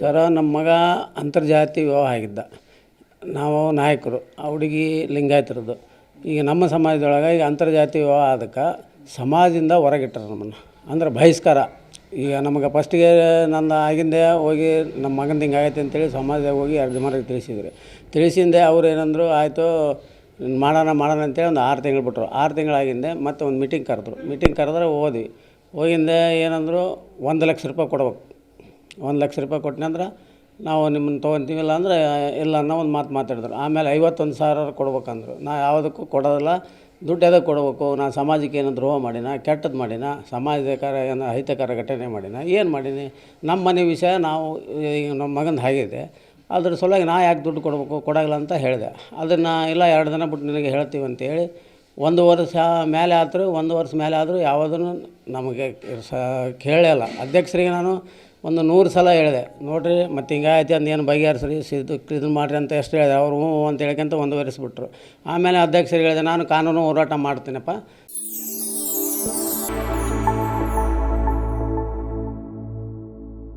ಸರ ನಮ್ಮ ಮಗ ಅಂತರ್ಜಾತಿ ವಿವಾಹ ಆಗಿದ್ದ. ನಾವು ನಾಯಕರು, ಆ ಹುಡುಗಿ ಲಿಂಗಾಯತರದ್ದು. ಈಗ ನಮ್ಮ ಸಮಾಜದೊಳಗೆ ಈಗ ಅಂತರ್ಜಾತಿ ವಿವಾಹ ಆದಕ್ಕೆ ಸಮಾಜದಿಂದ ಹೊರಗಿಟ್ಟರು ನಮ್ಮನ್ನು. ಅಂದ್ರೆ ಬಹಿಷ್ಕಾರ. ಈಗ ನಮಗೆ ಫಸ್ಟಿಗೆ ನನ್ನ ಆಗಿಂದೆ ಹೋಗಿ ನಮ್ಮ ಮಗನ ಹಿಂಗೆ ಆಗೈತೆ ಅಂತೇಳಿ ಸಮಾಜದಾಗ ಹೋಗಿ ಎರಡು ಜನರಿಗೆ ತಿಳಿಸಿದ್ರು. ತಿಳಿಸಿಂದೆ ಅವ್ರು ಏನಂದರು, ಆಯಿತು, ಮಾಡೋಣ ಮಾಡೋಣ ಅಂತೇಳಿ ಒಂದು ಆರು ತಿಂಗಳು ಬಿಟ್ಟರು ಆರು ತಿಂಗಳಾಗಿಂದೆ ಮತ್ತೆ ಒಂದು ಮೀಟಿಂಗ್ ಕರೆದ್ರು. ಮೀಟಿಂಗ್ ಕರೆದ್ರೆ ಹೋದ್ವಿ. ಹೋಗಿಂದೆ ಏನಂದರು, ಒಂದು ಲಕ್ಷ ರೂಪಾಯಿ ಕೊಡ್ಬೇಕು. ಒಂದು ಲಕ್ಷ ರೂಪಾಯಿ ಕೊಟ್ಟನಂದ್ರೆ ನಾವು ನಿಮ್ಮನ್ನು ತೊಗೊತೀವಿಲ್ಲ ಅಂದ್ರೆ, ಇಲ್ಲ ಅನ್ನೋ ಒಂದು ಮಾತು ಮಾತಾಡಿದ್ರು. ಆಮೇಲೆ ಐವತ್ತೊಂದು ಸಾವಿರ ಕೊಡ್ಬೇಕಂದ್ರು. ನಾ ಯಾವುದಕ್ಕೂ ಕೊಡೋದಿಲ್ಲ. ದುಡ್ಡು ಎದಕ್ಕೆ ಕೊಡಬೇಕು? ನಾನು ಸಮಾಜಕ್ಕೆ ಏನೋ ದ್ರೋಹ ಮಾಡಿನ? ಕೆಟ್ಟದ್ದು ಮಾಡಿನ? ಸಮಾಜಕರ ಏನೋ ಅಹಿತಕರ ಘಟನೆ ಮಾಡಿನ? ಏನು ಮಾಡೀನಿ? ನಮ್ಮ ಮನೆ ವಿಷಯ ನಾವು ಈಗ ನಮ್ಮ ಮಗಂದು ಹಾಗಿದೆ. ಅದ್ರ ಸಲುವಾಗಿ ನಾ ಯಾಕೆ ದುಡ್ಡು ಕೊಡಬೇಕು? ಕೊಡೋಲ್ಲ ಅಂತ ಹೇಳಿದೆ. ಅದನ್ನು ಇಲ್ಲ, ಎರಡು ದಿನ ಬಿಟ್ಟು ನಿನಗೆ ಹೇಳ್ತೀವಿ ಅಂತೇಳಿ ಒಂದು ವರ್ಷ ಮೇಲೆ ಆಯ್ತು ಒಂದು ವರ್ಷ ಮೇಲೆ ಆದರೂ ಯಾವುದನ್ನು ನಮಗೆ ಸ ಕೇಳಲ್ಲ ಅಧ್ಯಕ್ಷರಿಗೆ ನಾನು ಒಂದು ನೂರು ಸಲ ಹೇಳಿದೆ. ನೋಡಿರಿ, ಮತ್ತು ಹಿಂಗಾಯ್ತು ಅಂದು ಏನು ಬಗೆಹರಿಸ್ರಿ ಇದು ಇದನ್ನು ಮಾಡಿರಿ ಅಂತ ಎಷ್ಟು ಹೇಳಿದೆ. ಅವ್ರು ಹ್ಞೂ ಅಂತ ಹೇಳ್ಕೊಂತ ಒಂದು ಬಿಟ್ಟರು ಆಮೇಲೆ ಅಧ್ಯಕ್ಷರಿಗೆ ಹೇಳಿದೆ, ನಾನು ಕಾನೂನು ಹೋರಾಟ ಮಾಡ್ತೀನಪ್ಪ.